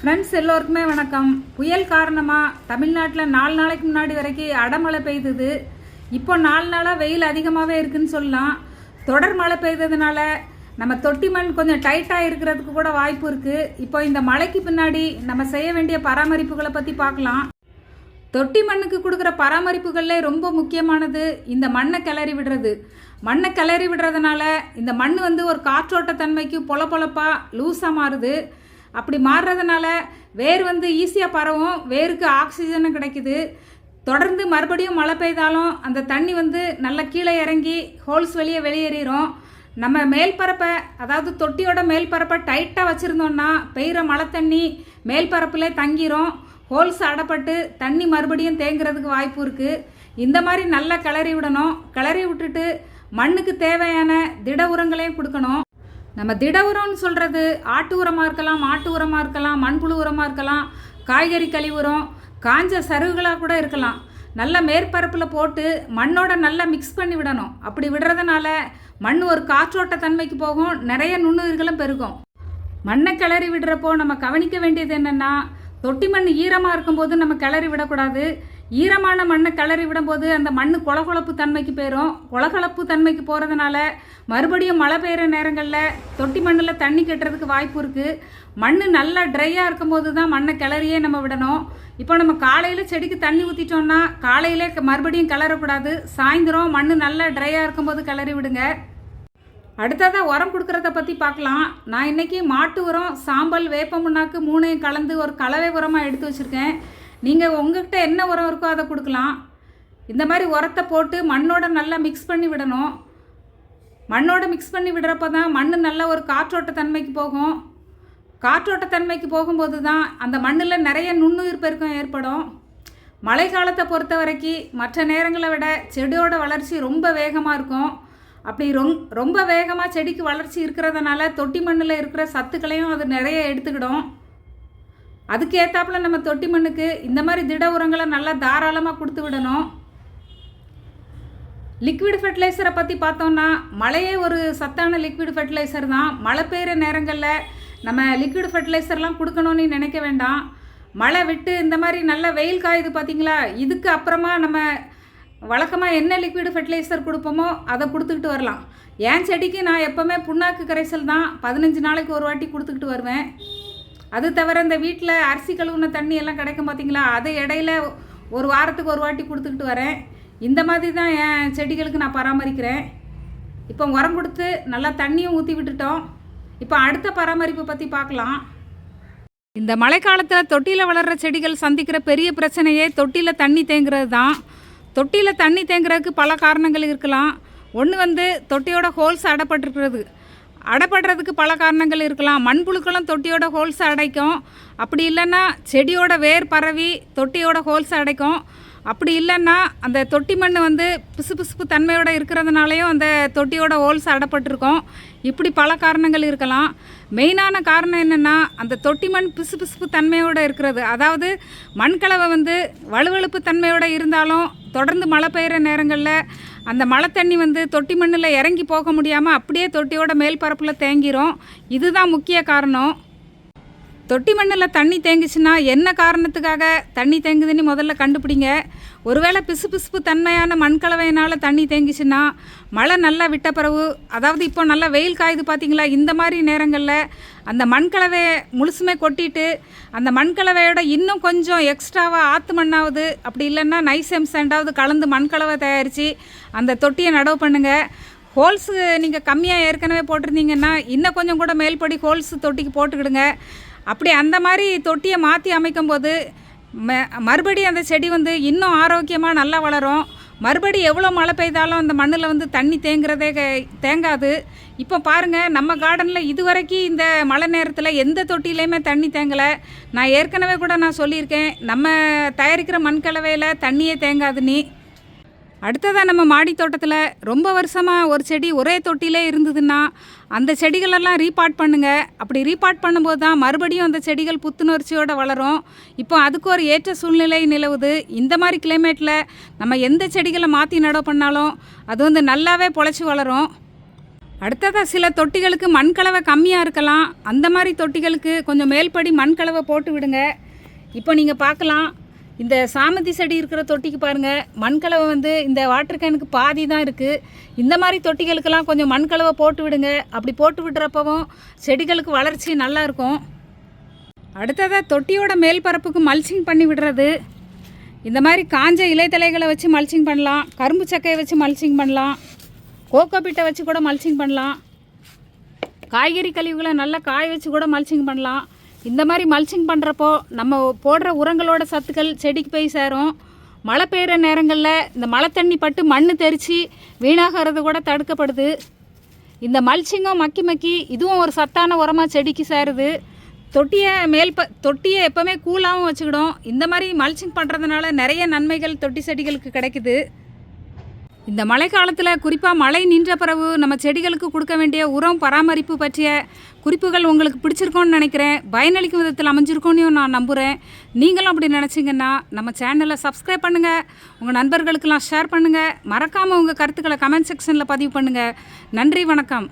Friends எல்லோருக்குமே வணக்கம். புயல் காரணமாக தமிழ்நாட்டில் நாலு நாளைக்கு முன்னாடி வரைக்கும் அடமழை பெய்தது. இப்போ நாலு நாளாக வெயில் அதிகமாகவே இருக்குன்னு சொல்லலாம். தொடர் மழை பெய்ததுனால நம்ம தொட்டி மண் கொஞ்சம் டைட்டாக இருக்கிறதுக்கு கூட வாய்ப்பு இருக்குது இப்போ இந்த மழைக்கு பின்னாடி நம்ம செய்ய வேண்டிய பராமரிப்புகளை பற்றி பார்க்கலாம். தொட்டி மண்ணுக்கு கொடுக்குற பராமரிப்புகளில் ரொம்ப முக்கியமானது இந்த மண்ணை கிளறி விடுறது. மண்ணை கிளறி விடுறதுனால இந்த மண் வந்து ஒரு காற்றோட்ட தன்மைக்கு பொல பொழப்பாக லூஸாக மாறுது. அப்படி மாறுறதுனால வேர் வந்து ஈஸியாக பரவும். வேருக்கு ஆக்சிஜனும் கிடைக்குது. தொடர்ந்து மறுபடியும் மழை பெய்தாலும் அந்த தண்ணி வந்து நல்லா கீழே இறங்கி ஹோல்ஸ் வெளியே வெளியேறிடும் நம்ம மேல்பரப்பை அதாவது தொட்டியோட மேல்பரப்பை டைட்டாக வச்சுருந்தோம்னா பெய்கிற மழை தண்ணி மேல்பரப்பில் தங்கிரும். ஹோல்ஸ் அடப்பட்டு தண்ணி மறுபடியும் தேங்குறதுக்கு வாய்ப்பு இருக்குது இந்த மாதிரி நல்லா கிளறி விடணும். கிளறி விட்டுட்டு மண்ணுக்கு தேவையான திட உரங்களையும் கொடுக்கணும். நம்ம திட உரம்னு சொல்கிறது ஆட்டு உரமாக இருக்கலாம் மாட்டு உரமாக இருக்கலாம் மண்புழு உரமாக இருக்கலாம் காய்கறி கழிவு உரம் காஞ்ச சருகுகளாக கூட இருக்கலாம். நல்ல மேற்பரப்பில் போட்டு மண்ணோட நல்லா மிக்ஸ் பண்ணி விடணும். அப்படி விடுறதுனால மண் ஒரு காற்றோட்ட தன்மைக்கு போகும் நிறைய நுண்ணுயிர்களும் பெருகும். மண்ணை கிளறி விடுறப்போ நம்ம கவனிக்க வேண்டியது என்னென்னா தொட்டி மண் ஈரமாக இருக்கும்போது நம்ம கிளறி விடக்கூடாது. ஈரமான மண்ணை கிளறி விடும்போது அந்த மண் குளகுழப்பு தன்மைக்கு போயிடும் கொலகலப்பு தன்மைக்கு போகிறதுனால மறுபடியும் மழை பெய்கிற நேரங்களில் தொட்டி மண்ணில் தண்ணி கட்டுறதுக்கு வாய்ப்பு இருக்குது மண் நல்லா ட்ரையாக இருக்கும்போது தான் மண்ணை கிளறியே நம்ம விடணும். இப்போ நம்ம காலையில் செடிக்கு தண்ணி ஊற்றிட்டோம்னா காலையிலே மறுபடியும் கிளறக்கூடாது. சாயந்தரம் மண் நல்லா ட்ரையாக இருக்கும்போது கிளறி விடுங்க. அடுத்ததாக உரம் கொடுக்குறத பற்றி பார்க்கலாம். நான் இன்னைக்கு மாட்டு உரம் சாம்பல் வேப்ப முன்னாக்கு மூணையும் கலந்து ஒரு கலவை உரமாக எடுத்து வச்சுருக்கேன். நீங்கள் உங்ககிட்ட என்ன உரம் இருக்கோ அதை கொடுக்கலாம். இந்த மாதிரி உரத்தை போட்டு மண்ணோட நல்லா மிக்ஸ் பண்ணி விடணும். மண்ணோட மிக்ஸ் பண்ணி விடுறப்ப தான் மண் நல்ல ஒரு காற்றோட்ட தன்மைக்கு போகும். காற்றோட்ட தன்மைக்கு போகும்போது தான் அந்த மண்ணில் நிறைய நுண்ணுயிர் பெருக்கம் ஏற்படும். மழை காலத்தை பொறுத்த வரைக்கும் மற்ற நேரங்களை விட செடியோட வளர்ச்சி ரொம்ப வேகமாக இருக்கும். அப்படி ரொம் ரொம்ப வேகமாக செடிக்கு வளர்ச்சி இருக்கிறதுனால தொட்டி மண்ணில் இருக்கிற சத்துக்களையும் அது நிறைய எடுத்துக்கிடும். அதுக்கு ஏற்றாப்புல நம்ம தொட்டி மண்ணுக்கு இந்த மாதிரி திட உரங்களை நல்லா தாராளமாக கொடுத்து விடணும். லிக்விட் ஃபெர்டிலைசரை பற்றி பார்த்தோம்னா மழையே ஒரு சத்தான லிக்விட் ஃபெர்டிலைசர் தான். மழை பெய்கிற நேரங்களில் நம்ம லிக்விட் ஃபெர்டிலைசர்லாம் கொடுக்கணும்னு நினைக்க வேண்டாம். மழை விட்டு இந்த மாதிரி நல்ல வெயில் காயுது பார்த்தீங்களா இதுக்கு அப்புறமா நம்ம வழக்கமாக என்ன லிக்விட் ஃபெர்டிலைசர் கொடுப்போமோ அதை கொடுத்துக்கிட்டு வரலாம். என் செடிக்கு நான் எப்போவுமே புண்ணாக்கு கரைசல் தான் பதினஞ்சு நாளைக்கு ஒரு வாட்டி கொடுத்துக்கிட்டு வருவேன். அது தவிர இந்த வீட்டில் அரிசி கழுவுன தண்ணி எல்லாம் கிடைக்கும் பார்த்தீங்களா அது இடையில ஒரு வாரத்துக்கு ஒரு வாட்டி கொடுத்துக்கிட்டு வரேன். இந்த மாதிரி தான் என் செடிகளுக்கு நான் பராமரிக்கிறேன். இப்போ உரம் கொடுத்து நல்லா தண்ணியும் ஊற்றி விட்டுட்டோம். இப்போ அடுத்த பராமரிப்பு பற்றி பார்க்கலாம். இந்த மழைக்காலத்தில் தொட்டியில் வளர்கிற செடிகள் சந்திக்கிற பெரிய பிரச்சனையே தொட்டியில் தண்ணி தேங்குறது தான். தொட்டியில் தண்ணி தேங்குறதுக்கு பல காரணங்கள் இருக்கலாம். ஒன்று வந்து தொட்டியோட ஹோல்ஸ் அடப்பட்டிருக்கிறது. அடைப்படுறதுக்கு பல காரணங்கள் இருக்கலாம். மண்புழுக்களும் தொட்டியோட ஹோல்ஸ் அடைக்கும். அப்படி இல்லைன்னா செடியோட வேர் பரவி தொட்டியோட ஹோல்ஸ் அடைக்கும். அப்படி இல்லைன்னா அந்த தொட்டி மண் வந்து பிசுபிசுப்பு தன்மையோடு இருக்கிறதுனாலையும் அந்த தொட்டியோட ஹோல்ஸ் அடப்பட்டிருக்கும். இப்படி பல காரணங்கள் இருக்கலாம். மெயினான காரணம் என்னென்னா அந்த தொட்டி மண் பிசுபிசுப்பு தன்மையோடு இருக்கிறது. அதாவது மண்கலவை வந்து வலுவழுப்பு தன்மையோடு இருந்தாலும் தொடர்ந்து மழை பெய்கிற நேரங்களில் அந்த மழை தண்ணி வந்து தொட்டி மண்ணில் இறங்கி போக முடியாமல் அப்படியே தொட்டியோட மேல் பரப்பில் தேங்கிரும். இதுதான் முக்கிய காரணம். தொட்டி மண்ணில் தண்ணி தேங்குச்சுன்னா என்ன காரணத்துக்காக தண்ணி தேங்குதுன்னு முதல்ல கண்டுபிடிங்க. ஒருவேளை பிசு பிசுப்பு தன்மையான மண்கலவையினால் தண்ணி தேங்கிச்சுன்னா மழை நல்லா விட்ட பிறகு அதாவது இப்போ நல்லா வெயில் காயுது பார்த்தீங்களா இந்த மாதிரி நேரங்களில் அந்த மண்கலவையை முழுசுமே கொட்டிட்டு அந்த மண்கலவையோட இன்னும் கொஞ்சம் எக்ஸ்ட்ராவாக ஆற்று மண்ணாவது அப்படி இல்லைன்னா நைசம் செண்டாவது கலந்து மண்கலவை தயாரித்து அந்த தொட்டியை நடவு பண்ணுங்கள் ஹோல்ஸு நீங்கள் கம்மியாக ஏற்கனவே போட்டிருந்தீங்கன்னா இன்னும் கொஞ்சம் கூட மேல்படி ஹோல்ஸ் தொட்டிக்கு போட்டுக்கிடுங்க. அப்படி அந்த மாதிரி தொட்டியை மாற்றி அமைக்கும்போது ம மறுபடியும் அந்த செடி வந்து இன்னும் ஆரோக்கியமாக நல்லா வளரும். மறுபடி எவ்வளோ மழை பெய்தாலும் அந்த மண்ணில் வந்து தண்ணி தேங்குறதே தேங்காது. இப்போ பாருங்கள் நம்ம கார்டனில் இதுவரைக்கும் இந்த மழை நேரத்தில் எந்த தொட்டிலையுமே தண்ணி தேங்கலை. நான் ஏற்கனவே கூட நான் சொல்லியிருக்கேன் நம்ம தயாரிக்கிற மண்கலவையில் தண்ணியே தேங்காது நீ அடுத்ததாக நம்ம மாடி தோட்டத்தில் ரொம்ப வருஷமாக ஒரு செடி ஒரே தொட்டிலே இருந்ததுன்னா அந்த செடிகளெல்லாம் ரீபாட் பண்ணுங்கள் அப்படி ரீபாட் பண்ணும்போது தான் மறுபடியும் அந்த செடிகள் புத்துணர்ச்சியோடு வளரும். இப்போ அதுக்கு ஒரு ஏற்ற சூழ்நிலை நிலவுது. இந்த மாதிரி கிளைமேட்டில் நம்ம எந்த செடிகளை மாற்றி நடவு பண்ணாலும் அது வந்து நல்லாவே பொழைச்சி வளரும். அடுத்ததாக சில தொட்டிகளுக்கு மண் கலவை கம்மியாக இருக்கலாம். அந்த மாதிரி தொட்டிகளுக்கு கொஞ்சம் மேல்படி மண்கலவை போட்டு விடுங்க. இப்போ நீங்கள் பார்க்கலாம். இந்த சாமந்தி செடி இருக்கிற தொட்டிக்கு பாருங்கள் மண் கலவை வந்து இந்த வாட்டர் கேனுக்கு பாதி தான் இருக்குது இந்த மாதிரி தொட்டிகளுக்கெல்லாம் கொஞ்சம் மண் கலவை போட்டு விடுங்க. அப்படி போட்டு விடுறப்பவும் செடிகளுக்கு வளர்ச்சி நல்லாயிருக்கும் அடுத்ததாக தொட்டியோட மேல் பரப்புக்கு மல்ச்சிங் பண்ணி விடுறது. இந்த மாதிரி காஞ்ச இலைத்தலைகளை வச்சு மல்ச்சிங் பண்ணலாம். கரும்பு சக்கையை வச்சு மல்ச்சிங் பண்ணலாம். கோகோ பிட்டை வச்சு கூட மல்ச்சிங் பண்ணலாம். காய்கறி கழிவுகளை நல்லா காய வச்சு கூட மல்ச்சிங் பண்ணலாம். இந்த மாதிரி மல்ச்சிங் பண்ணுறப்போ நம்ம போடுற உரங்களோட சத்துக்கள் செடிக்கு போய் சேரும். மழை பெய்கிற நேரங்களில் இந்த மழை தண்ணி பட்டு மண் தெரித்து வீணாகிறது கூட தடுக்கப்படுது. இந்த மல்ச்சிங்கும் மக்கி மக்கி இதுவும் ஒரு சத்தான உரமாக செடிக்கு சேருது. தொட்டியை மேல் ப தொட்டியை எப்போவுமே கூலாகவும் வச்சுக்கிடும். இந்த மாதிரி மல்ச்சிங் பண்ணுறதுனால நிறைய நன்மைகள் தொட்டி செடிகளுக்கு கிடைக்குது. இந்த மழை காலத்தில் குறிப்பாக மழை நின்ற பிறகு நம்ம செடிகளுக்கு கொடுக்க வேண்டிய உரம் பராமரிப்பு பற்றிய குறிப்புகள் உங்களுக்கு பிடிச்சிருக்கோன்னு நினைக்கிறேன். பயனளிக்கும் விதத்தில் அமைஞ்சிருக்கோன்னு நான் நம்புகிறேன் நீங்களும் அப்படி நினச்சிங்கன்னா நம்ம சேனலை சப்ஸ்கிரைப் பண்ணுங்கள் உங்கள் நண்பர்களுக்கெல்லாம் ஷேர் பண்ணுங்கள் மறக்காமல் உங்கள் கருத்துக்களை கமெண்ட் செக்ஷனில் பதிவு பண்ணுங்கள் நன்றி வணக்கம்.